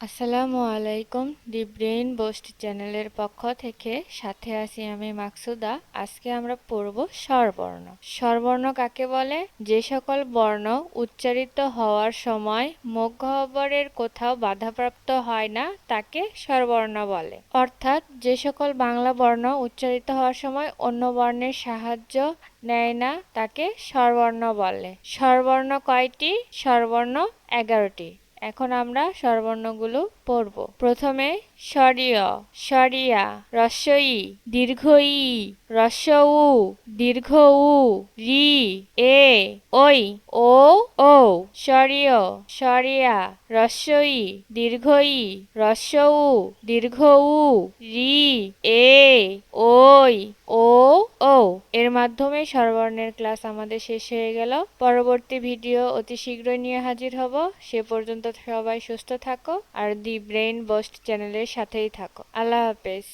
আসসালামু আলাইকুম দি brain boost চ্যানেলের পক্ষ থেকে। সাথে আছি আমি মাকসুদা। আজকে আমরা পড়ব স্বরবর্ণ। স্বরবর্ণ কাকে বলে? যে সকল বর্ণ উচ্চারিত হওয়ার সময় মুখ গহ্বরের কোথাও বাধাপ্রাপ্ত হয় না, তাকে স্বরবর্ণ বলে। অর্থাৎ যে সকল বাংলা বর্ণ উচ্চারিত হওয়ার সময় অন্য বর্ণের সাহায্য নেয় না, তাকে স্বরবর্ণ বলে। স্বরবর্ণ কয়টি? স্বরবর্ণ এগারোটি। এখন আমরা স্বরবর্ণগুলো পড়ব। প্রথমে স্বরীয়, স্বরিয়া রস্বই দীর্ঘ ই রস্য উ দীর্ঘ উ রি, এ ওই ও ও স্বরীয়, স্বরিয়া রস্বই দীর্ঘ ই রস্য উ দীর্ঘ উ রি, এ ওই ও। এর মাধ্যমে স্বরবর্ণের ক্লাস আমাদের শেষ হয়ে গেল। পরবর্তী ভিডিও অতি শীঘ্রই নিয়ে হাজির হব। সে পর্যন্ত সবাই সুস্থ থাকো আর দি ব্রেইন বস্ট চ্যানেলের সাথেই থাকো। আল্লাহ হাফেজ।